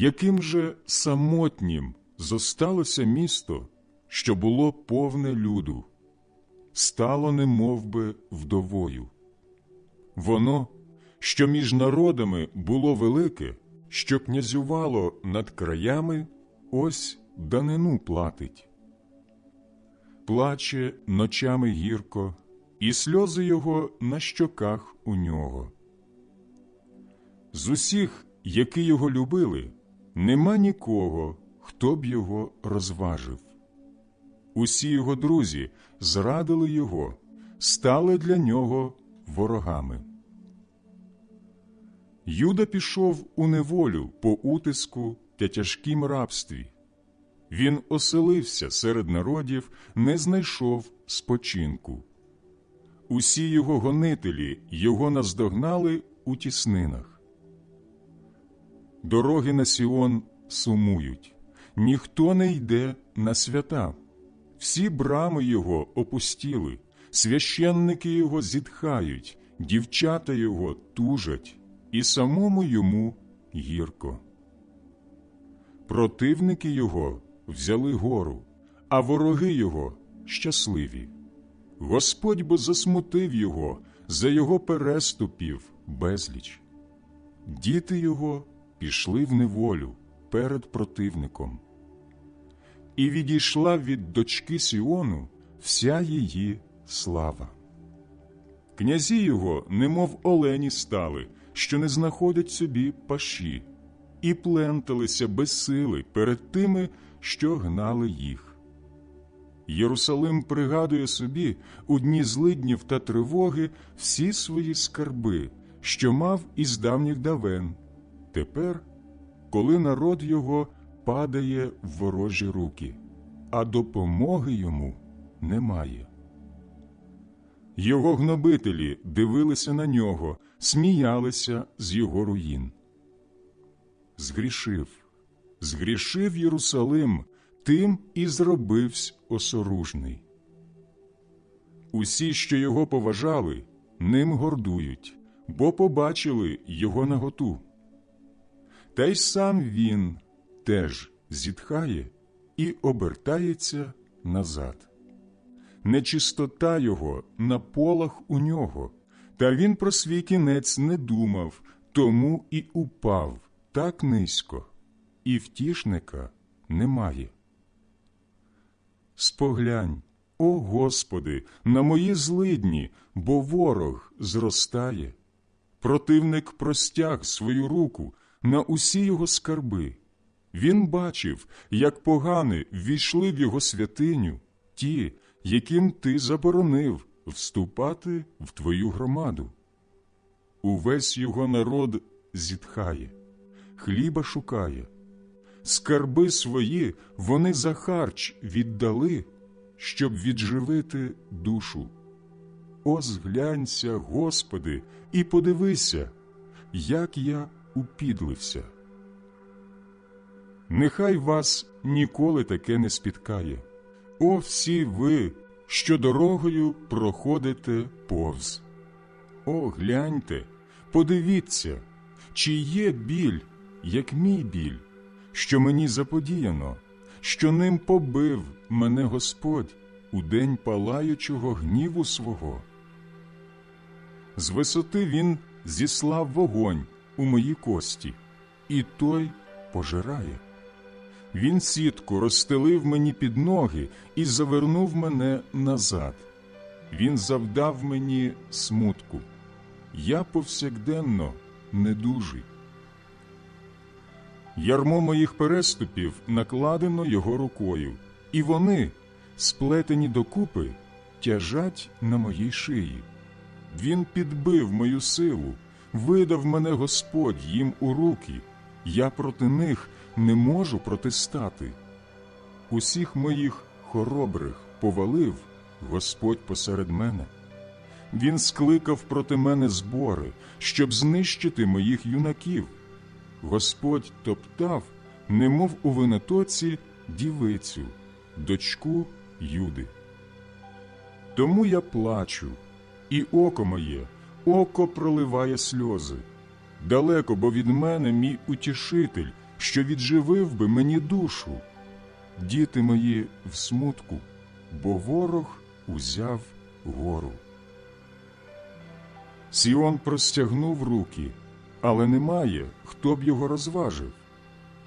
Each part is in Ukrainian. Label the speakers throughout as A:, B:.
A: Яким же самотнім зосталося місто, що було повне люду, стало немов би вдовою. Воно, що між народами було велике, що князювало над краями, ось данину платить. Плаче ночами гірко, і сльози його на щоках у нього. З усіх, які його любили, нема нікого, хто б його розважив. Усі його друзі зрадили його, стали для нього ворогами. Юда пішов у неволю по утиску та тяжкім рабстві. Він оселився серед народів, не знайшов спочинку. Усі його гонителі його наздогнали у тіснинах. Дороги на Сіон сумують, ніхто не йде на свята. Всі брами його опустіли, священники його зітхають, дівчата його тужать, і самому йому гірко. Противники його взяли гору, а вороги його щасливі. Господь бо засмутив його за його переступів безліч. Діти його пішли в неволю перед противником. І відійшла від дочки Сіону вся її слава. Князі його, немов олені стали, що не знаходять собі паші, і пленталися без сили перед тими, що гнали їх. Єрусалим пригадує собі у дні злиднів та тривоги всі свої скарби, що мав із давніх давен. Тепер, коли народ його падає в ворожі руки, а допомоги йому немає. Його гнобителі дивилися на нього, сміялися з його руїн. Згрішив, згрішив Єрусалим, тим і зробився осоружний. Усі, що його поважали, ним гордують, бо побачили його наготу. Та й сам він теж зітхає і обертається назад. Нечистота його на полах у нього, та він про свій кінець не думав, тому і упав так низько, і втішника немає. Споглянь, о Господи, на мої злидні, бо ворог зростає. Противник простяг свою руку на усі його скарби. Він бачив, як погани ввійшли в його святиню, ті, яким ти заборонив вступати в твою громаду. Увесь його народ зітхає, хліба шукає, скарби свої вони за харч віддали, щоб відживити душу. О, зглянься, Господи, і подивися, як я упідлився. Нехай вас ніколи таке не спіткає. О, всі ви, що дорогою проходите повз. О, гляньте, подивіться, чи є біль, як мій біль, що мені заподіяно, що ним побив мене Господь у день палаючого гніву свого. З висоти він зіслав вогонь у мої кості, і той пожирає. Він сітку розстелив мені під ноги і завернув мене назад. Він завдав мені смутку. Я повсякденно недужий. Ярмо моїх переступів накладено його рукою, і вони, сплетені докупи, тяжать на моїй шиї. Він підбив мою силу, видав мене Господь їм у руки, я проти них не можу протистати. Усіх моїх хоробрих повалив Господь посеред мене. Він скликав проти мене збори, щоб знищити моїх юнаків. Господь топтав, немов у винотоці, дівицю, дочку Юди. Тому я плачу, і око моє, око проливає сльози. Далеко, бо від мене мій утішитель, що відживив би мені душу. Діти мої в смутку, бо ворог узяв гору. Сіон простягнув руки, але немає, хто б його розважив.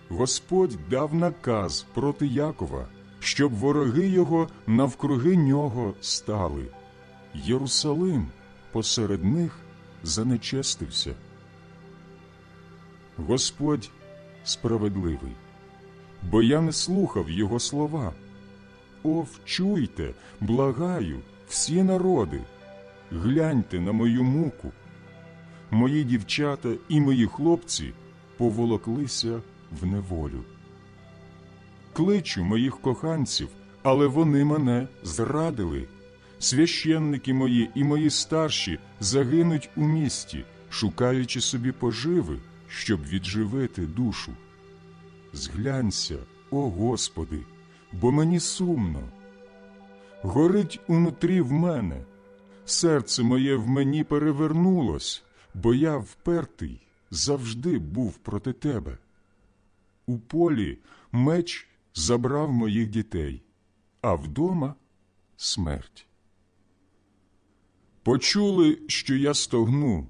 A: Господь дав наказ проти Якова, щоб вороги його навкруги нього стали. Єрусалим посеред них занечестився. Господь справедливий, бо я не слухав його слова. О, вчуйте, благаю, всі народи, гляньте на мою муку. Мої дівчата і мої хлопці поволоклися в неволю. Кличу моїх коханців, але вони мене зрадили. Священники мої і мої старші загинуть у місті, шукаючи собі поживи, щоб відживити душу. Зглянься, о Господи, бо мені сумно. Горить унутрі в мене, серце моє в мені перевернулось, бо я впертий завжди був проти тебе. У полі меч забрав моїх дітей, а вдома смерть. Почули, що я стогну,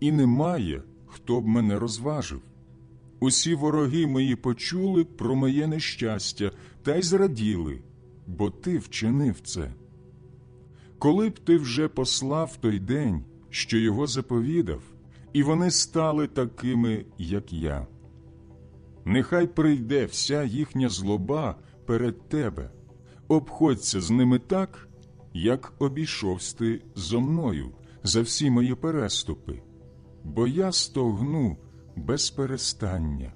A: і немає, хто б мене розважив. Усі вороги мої почули про моє нещастя та й зраділи, бо ти вчинив це. Коли б ти вже послав той день, що його заповідав, і вони стали такими, як я. Нехай прийде вся їхня злоба перед тебе, обходься з ними так, як обійшовсь ти зо мною за всі мої переступи, бо я стогну без перестання,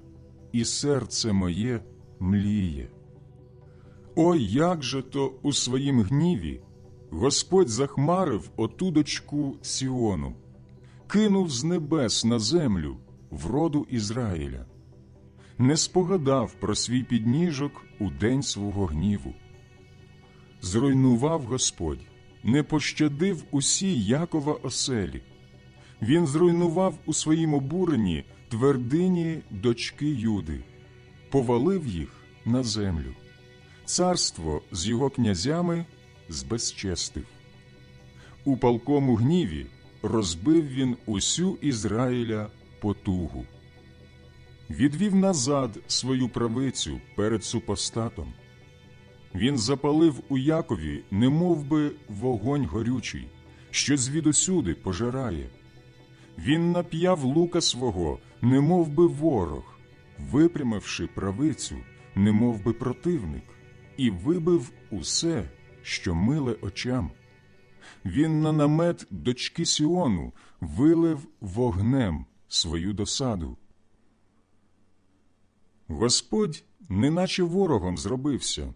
A: і серце моє мліє. Ой, як же то у своїм гніві Господь захмарив оту дочку Сіону, кинув з небес на землю вроду Ізраїля, не спогадав про свій підніжок у день свого гніву. Зруйнував Господь, не пощадив усі Якова оселі. Він зруйнував у своїм обуренні твердині дочки Юди, повалив їх на землю. Царство з його князями збезчестив. У палкому гніві розбив він усю Ізраїля потугу, відвів назад свою правицю перед супостатом. Він запалив у Якові, немов би вогонь горючий, що звідусюди пожирає. Він нап'яв лука свого, немов би ворог, випрямивши правицю, немов би противник, і вибив усе, що миле очам. Він на намет дочки Сіону вилив вогнем свою досаду. Господь неначе ворогом зробився.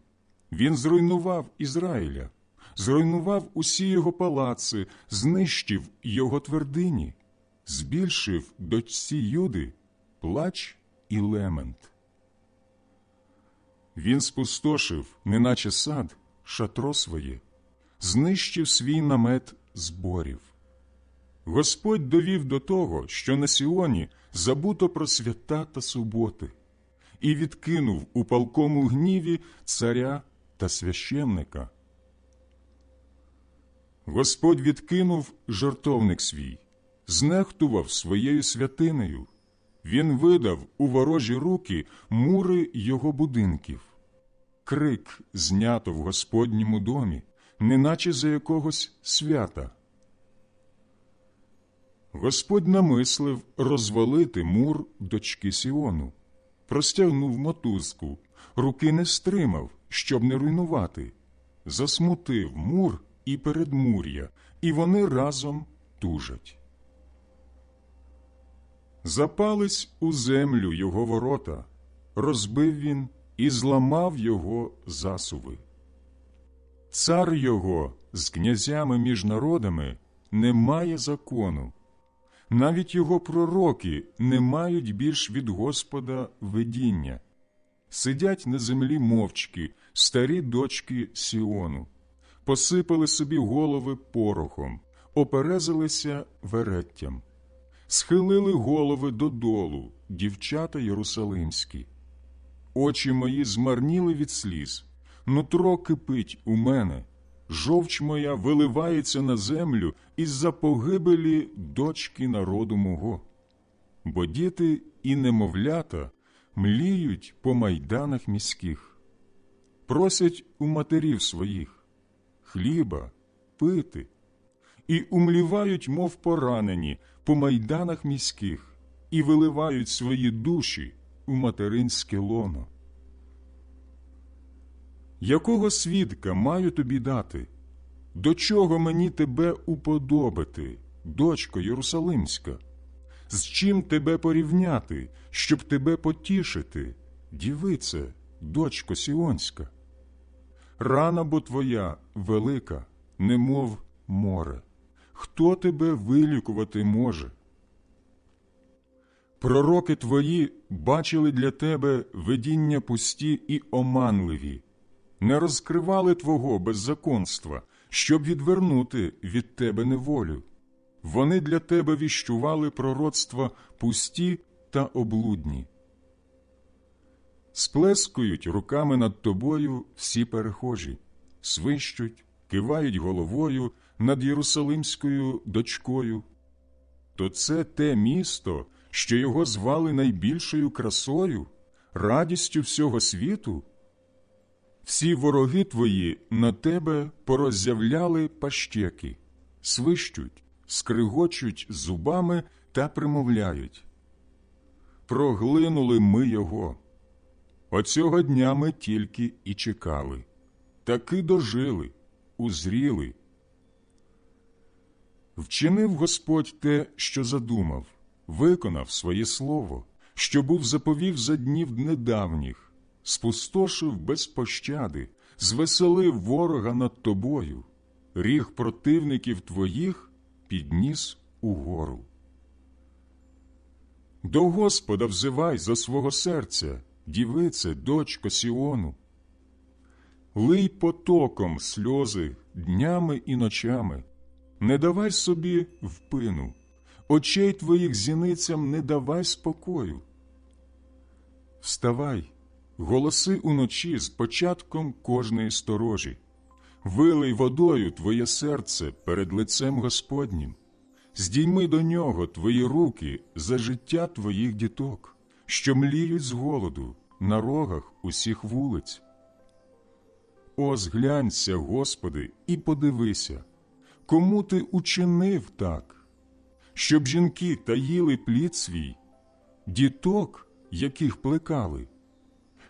A: Він зруйнував Ізраїля, зруйнував усі його палаци, знищив його твердині, збільшив дочці Юди плач і лемент. Він спустошив, неначе сад, шатро своє, знищив свій намет зборів. Господь довів до того, що на Сіоні забуто про свята та суботи, і відкинув у палкому гніві царя та священника. Господь відкинув жартовник свій, знехтував своєю святинею. Він видав у ворожі руки мури його будинків. Крик знято в Господньому домі, неначе за якогось свята. Господь намислив розвалити мур дочки Сіону, простягнув мотузку, руки не стримав, щоб не руйнувати, засмутив мур і передмур'я, і вони разом тужать. Запались у землю його ворота, розбив він і зламав його засуви. Цар його з князями між народами не має закону, навіть його пророки не мають більш від Господа видіння. Сидять на землі мовчки старі дочки Сіону, посипали собі голови порохом, оперезалися вереттям, схилили голови додолу дівчата єрусалимські. очі мої змарніли від сліз, нутро кипить у мене, жовч моя виливається на землю із-за погибелі дочки народу мого. Бо діти і немовлята мліють по майданах міських, просять у матерів своїх хліба, пити, і умлівають, мов поранені, по майданах міських, і виливають свої душі у материнське лоно. Якого свідка маю тобі дати? До чого мені тебе уподобити, дочко Єрусалимська? З чим тебе порівняти, щоб тебе потішити, дівице, дочко Сіонська? Рана бо твоя велика, немов море. Хто тебе вилікувати може? Пророки твої бачили для тебе видіння пусті і оманливі, не розкривали твого беззаконства, щоб відвернути від тебе неволю. Вони для тебе віщували пророцтва пусті та облудні. Сплескують руками над тобою всі перехожі, свищуть, кивають головою над Єрусалимською дочкою. То це те місто, що його звали найбільшою красою, радістю всього світу. Всі вороги твої на тебе пороззявляли пащеки, свищуть, скригочуть зубами та примовляють. Проглинули ми його. Оцього дня ми тільки і чекали, таки дожили, узріли. Вчинив Господь те, що задумав, виконав своє слово, що був заповів за днів недавніх, спустошив без пощади, звеселив ворога над тобою, ріг противників твоїх підніс угору. До Господа взивай за свого серця, дівице, дочко Сіону. Лий потоком сльози днями і ночами, не давай собі впину, очей твоїх зіницям не давай спокою. Вставай, голоси уночі з початком кожної сторожі, вилий водою твоє серце перед лицем Господнім, здійми до нього твої руки за життя твоїх діток, що мліють з голоду на рогах усіх вулиць. О, зглянься, Господи, і подивися, кому ти учинив так, щоб жінки таїли плід свій, діток, яких плекали,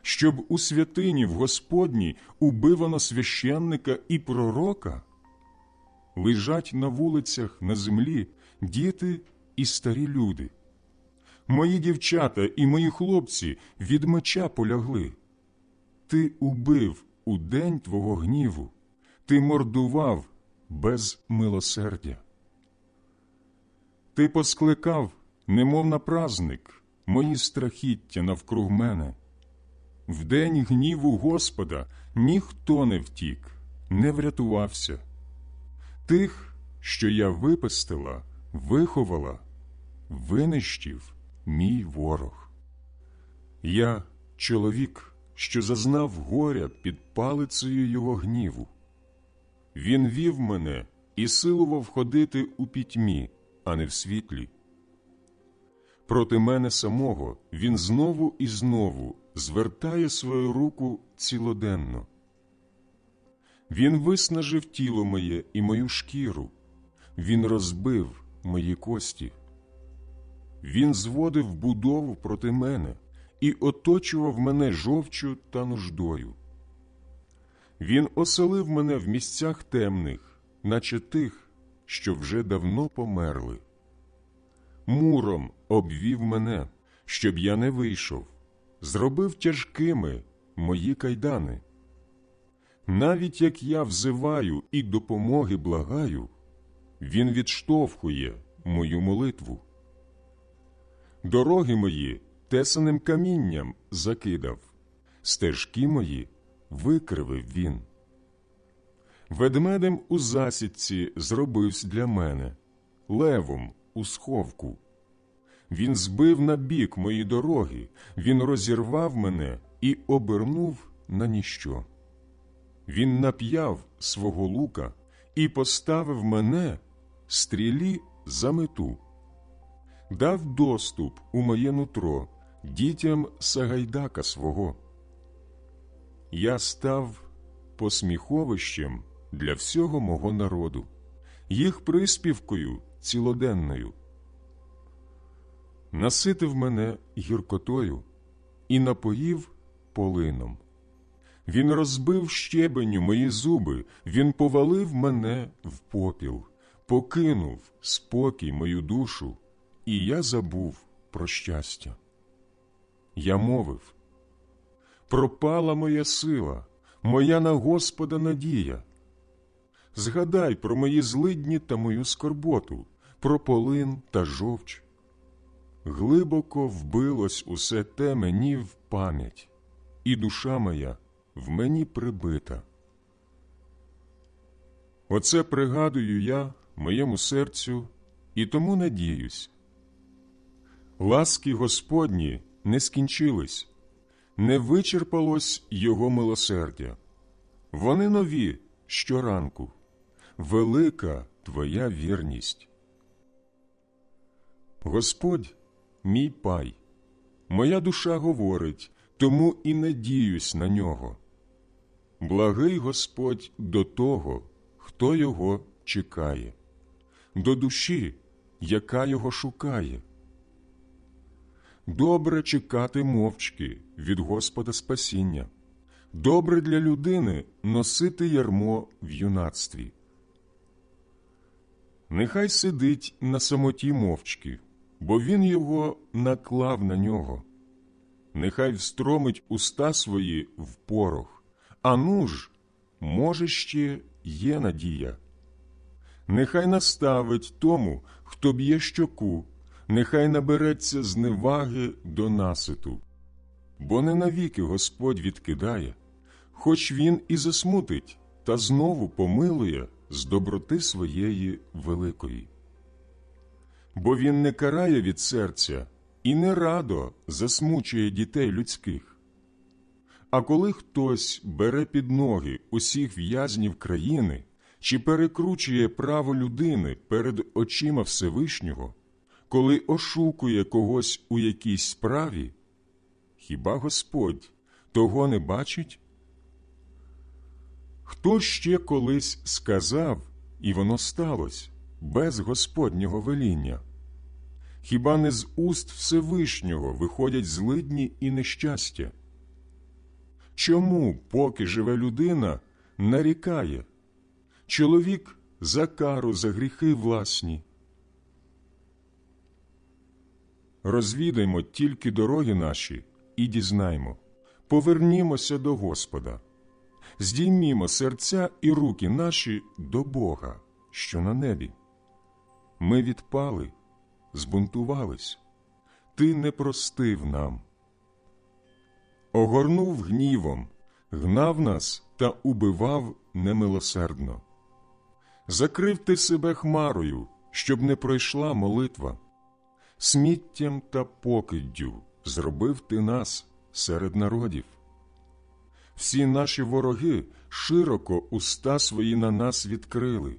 A: щоб у святині в Господній убивано священника і пророка, лежать на вулицях на землі діти і старі люди. Мої дівчата і мої хлопці від меча полягли. Ти убив у день твого гніву, ти мордував без милосердя. Ти поскликав, немов на празник, мої страхіття навкруг мене. В день гніву Господа ніхто не втік, не врятувався. Тих, що я випестила, виховала, винищив мій ворог. Я чоловік, що зазнав горя під палицею його гніву. Він вів мене і силував ходити у пітьмі, а не в світлі. Проти мене самого він знову і знову звертає свою руку цілоденно. Він виснажив тіло моє і мою шкіру, він розбив мої кості. Він зводив будову проти мене і оточував мене жовчю та нуждою. Він оселив мене в місцях темних, наче тих, що вже давно померли. Муром обвів мене, щоб я не вийшов, зробив тяжкими мої кайдани. Навіть як я взиваю і допомоги благаю, він відштовхує мою молитву. Дороги мої тесаним камінням закидав, стежки мої викривив він. Ведмедем у засідці зробився для мене, левом у сховку. Він збив на бік мої дороги, він розірвав мене і обернув на ніщо. Він нап'яв свого лука і поставив мене стрілі за мету, дав доступ у моє нутро дітям Сагайдака свого. Я став посміховищем для всього мого народу, їх приспівкою цілоденною. Наситив мене гіркотою і напоїв полином. Він розбив щебеню мої зуби, він повалив мене в попіл, покинув спокій мою душу, і я забув про щастя. Я мовив пропала моя сила, моя на Господа надія. Згадай про мої злидні та мою скорботу, про полин та жовч. Глибоко вбилось усе те мені в пам'ять, і душа моя в мені прибита. Оце пригадую я моєму серцю і тому надіюсь. Ласки Господні не скінчились, не вичерпалось Його милосердя. Вони нові щоранку, велика Твоя вірність. Господь мій пай, моя душа говорить, тому і надіюсь на нього. Благий Господь до того, хто його чекає, до душі, яка його шукає. Добре чекати мовчки від Господа спасіння, добре для людини носити ярмо в юнацтві. Нехай сидить на самоті мовчки, бо він його наклав на нього. Нехай встромить уста свої в порох, а ну ж, може, ще є надія. Нехай наставить тому, хто б'є щоку, нехай набереться зневаги до наситу. Бо не навіки Господь відкидає, хоч він і засмутить, та знову помилує з доброти своєї великої. Бо він не карає від серця і не радо засмучує дітей людських. А коли хтось бере під ноги усіх в'язнів країни чи перекручує право людини перед очима Всевишнього, коли ошукує когось у якійсь справі, хіба Господь того не бачить? Хто ще колись сказав, і воно сталося без Господнього веління? Хіба не з уст Всевишнього виходять злидні і нещастя? Чому, поки живе людина, нарікає? Чоловік за кару за гріхи власні. Розвідаймо тільки дороги наші і дізнаймо, повернімося до Господа, здіймімо серця і руки наші до Бога, що на небі. Ми відпали, збунтувались, ти не простив нам. Огорнув гнівом, гнав нас та убивав немилосердно. Закрив ти себе хмарою, щоб не пройшла молитва. Сміттям та покиддю зробив ти нас серед народів. Всі наші вороги широко уста свої на нас відкрили.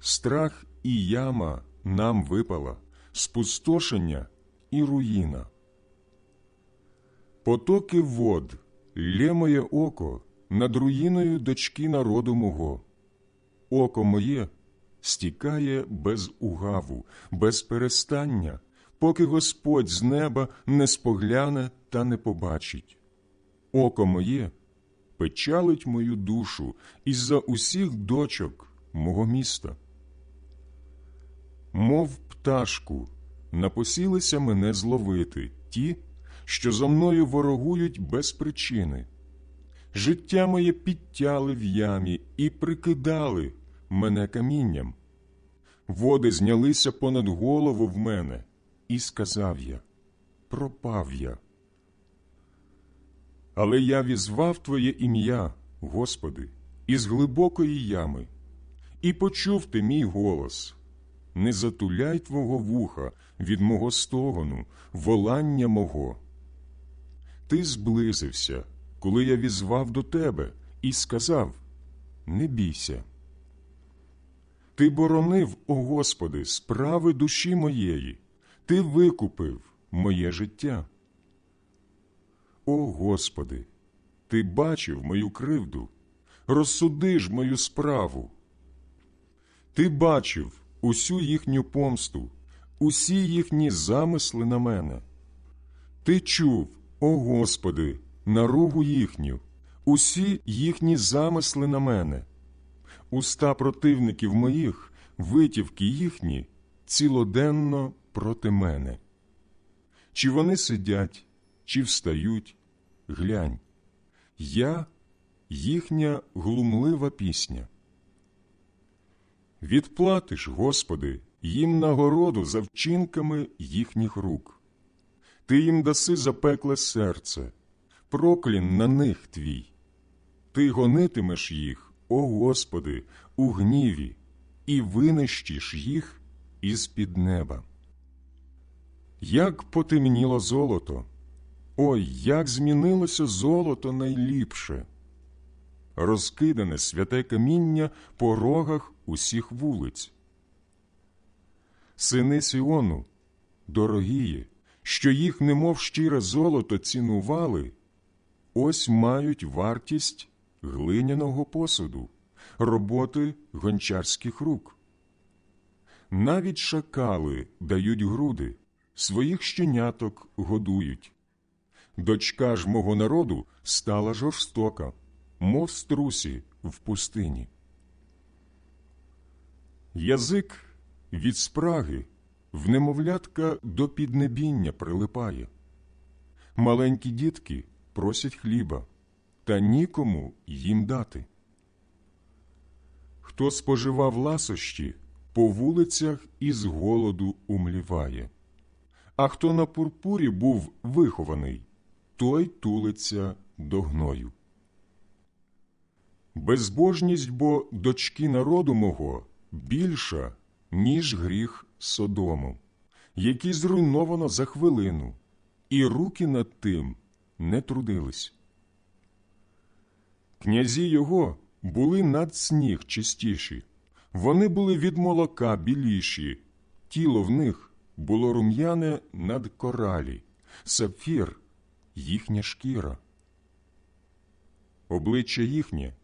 A: Страх і яма нам випала, спустошення і руїна. Потоки вод, лє моє око над руїною дочки народу мого. Око моє стікає без угаву, без перестання, поки Господь з неба не спогляне та не побачить. Око моє печалить мою душу із за усіх дочок мого міста. Мов пташку, напосілися мене зловити ті, що за мною ворогують без причини. Життя моє підтяли в ямі і прикидали мене камінням. Води знялися понад голову в мене, і сказав я пропав я. Але я візвав Твоє ім'я, Господи, із глибокої ями, і почув ти мій голос не затуляй Твого вуха від мого стогону, волання мого. ти зблизився, коли я візвав до тебе і сказав: Не бійся. Ти боронив, о Господи, справи душі моєї, ти викупив моє життя. О Господи, ти бачив мою кривду, розсуди ж мою справу. Ти бачив усю їхню помсту, усі їхні замисли на мене. Ти чув, о Господи, наругу їхню, усі їхні замисли на мене. Уста противників моїх, витівки їхні, цілоденно проти мене. Чи вони сидять, чи встають, глянь, я їхня глумлива пісня. Відплатиш, Господи, їм нагороду за вчинками їхніх рук. Ти їм даси запекле серце, проклін на них твій. Ти гонитимеш їх, о Господи, у гніві, і винищиш їх із під неба. Як потемніло золото, ой, як змінилося золото найліпше, розкидане святе каміння по рогах усіх вулиць. Сини Сіону, дорогії, що їх, немов щире золото, цінували, ось мають вартість глиняного посуду, роботи гончарських рук. Навіть шакали дають груди, своїх щеняток годують. Дочка ж мого народу стала жорстока, мов струсі в пустині. Язик від спраги в немовлятка до піднебіння прилипає. Маленькі дітки просять хліба, та нікому їм дати. Хто споживав ласощі, по вулицях із голоду умліває, а хто на пурпурі був вихований, той тулиться до гною. Безбожність бо дочки народу мого більша, ніж гріх Содому, який зруйновано за хвилину, і руки над тим не трудились. Князі його були над сніг чистіші, вони були від молока біліші, тіло в них було рум'яне над коралі, сапфір їхня шкіра. Обличчя їхнє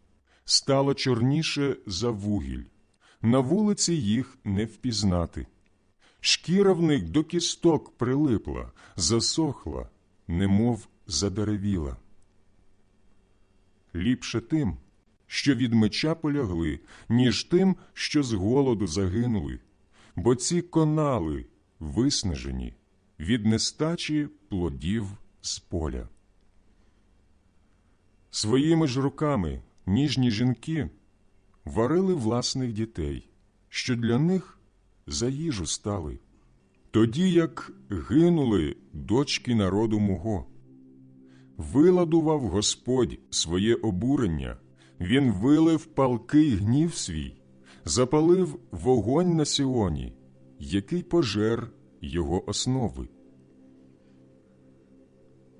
A: стало чорніше за вугіль, на вулиці їх не впізнати. Шкіра в них до кісток прилипла, засохла, немов задеревіла. Ліпше тим, що від меча полягли, ніж тим, що з голоду загинули, бо ці конали виснажені від нестачі плодів з поля. Своїми ж руками ніжні жінки варили власних дітей, що для них за їжу стали, тоді як гинули дочки народу мого. Виладував Господь своє обурення, Він вилив палкий гнів свій, запалив вогонь на Сіоні, який пожер його основи.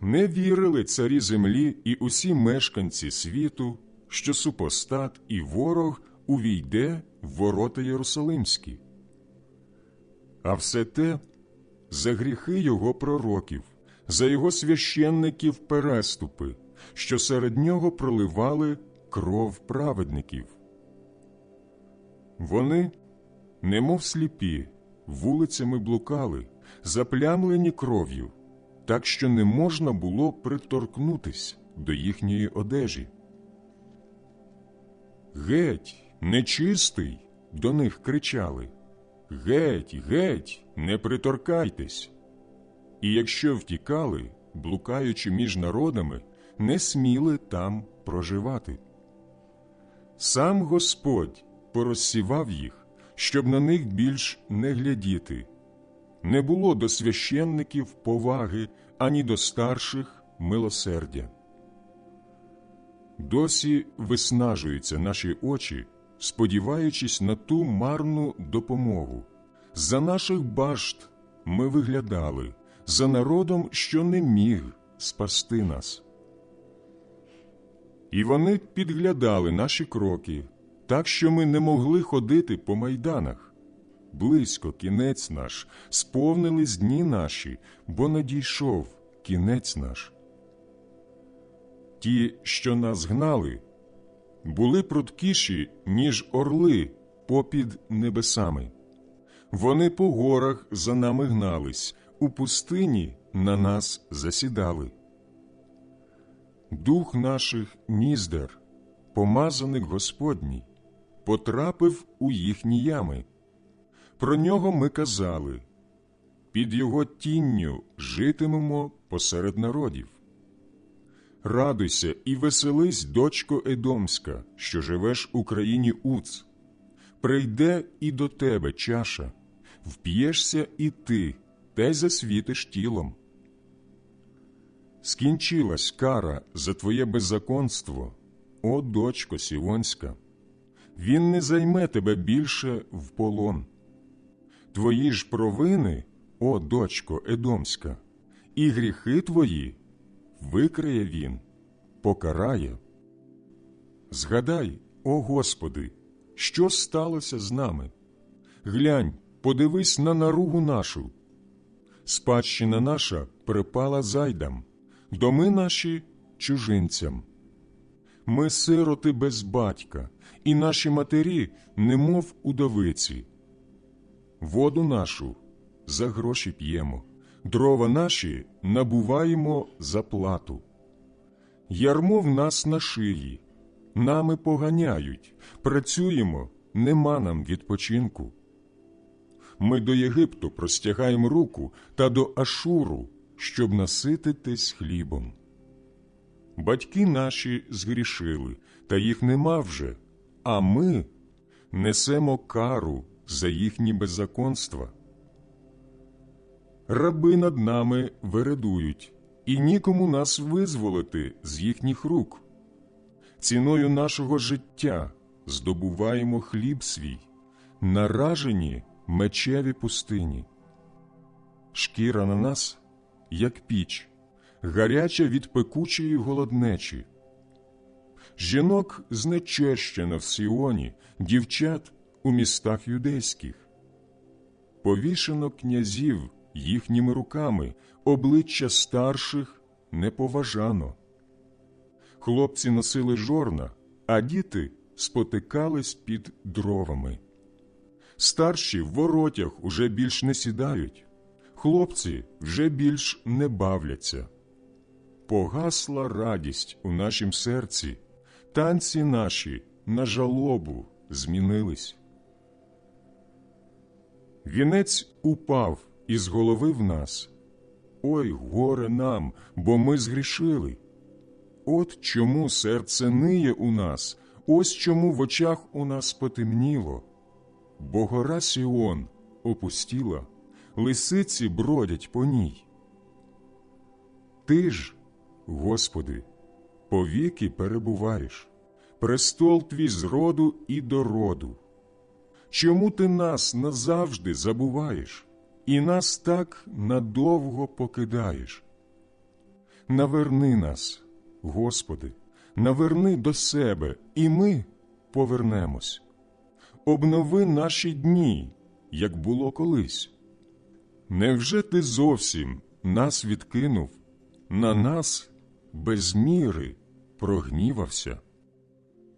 A: Не вірили царі землі і усі мешканці світу, що супостат і ворог увійде в ворота Єрусалимські. А все те за гріхи його пророків, за його священників переступи, що серед нього проливали кров праведників. Вони, немов сліпі, вулицями блукали, заплямлені кров'ю, так що не можна було приторкнутись до їхньої одежі. Геть, нечистий, до них кричали. Геть, геть, не приторкайтесь. І якщо втікали, блукаючи між народами, не сміли там проживати. Сам Господь порозсівав їх, щоб на них більш не глядіти. Не було до священників поваги ані до старших милосердя. Досі виснажуються наші очі, сподіваючись на ту марну допомогу. За наших башт ми виглядали, за народом, що не міг спасти нас. І вони підглядали наші кроки, так що ми не могли ходити по майданах. Близько кінець наш, сповнились дні наші, бо надійшов кінець наш. Ті, що нас гнали, були пруткіші, ніж орли попід небесами. Вони по горах за нами гнались, у пустині на нас засідали. Дух наших ніздер, помазаник Господній, потрапив у їхні ями. Про нього ми казали під його тінню житимемо посеред народів. Радуйся і веселись, дочко Едомська, що живеш у країні Уц. Прийде і до тебе чаша, вп'єшся і ти, та й засвітиш тілом. Скінчилась кара за твоє беззаконство, о дочко Сівонська. Він не займе тебе більше в полон. Твої ж провини, о дочко Едомська, і гріхи твої викриє він, покарає. Згадай, о Господи, що сталося з нами? Глянь, подивись на наругу нашу. Спадщина наша припала зайдам, доми наші чужинцям. Ми сироти без батька, і наші матері, немов удовиці. Воду нашу за гроші п'ємо, дрова наші набуваємо за плату. Ярмо в нас на шиї, нами поганяють, працюємо, нема нам відпочинку. Ми до Єгипту простягаємо руку та до Ашуру, щоб насититись хлібом. Батьки наші згрішили, та їх нема вже, а ми несемо кару за їхні беззаконства. Раби над нами вередують, і нікому нас визволити з їхніх рук. Ціною нашого життя здобуваємо хліб свій, наражені мечеві пустині. Шкіра на нас, як піч, гаряча від пекучої голоднечі. Жінок знечещено в Сіоні, дівчат у містах юдейських. Повішено князів їхніми руками, обличчя старших не поважано. Хлопці носили жорна, а діти спотикались під дровами. Старші в воротях уже більш не сідають, хлопці вже більш не бавляться. Погасла радість у нашім серці, танці наші на жалобу змінились. Вінець упав голови в нас. Ой, горе нам, бо ми згрішили. От чому серце ниє у нас, ось чому в очах у нас потемніло. Бо гора Сіон опустіла, лисиці бродять по ній. Ти ж, Господи, повіки перебуваєш, престол твій з роду і до роду. Чому ти нас назавжди забуваєш і нас так надовго покидаєш? Наверни нас, Господи, наверни до себе, і ми повернемось. Обнови наші дні, як було колись. Невже ти зовсім нас відкинув, на нас без міри прогнівався?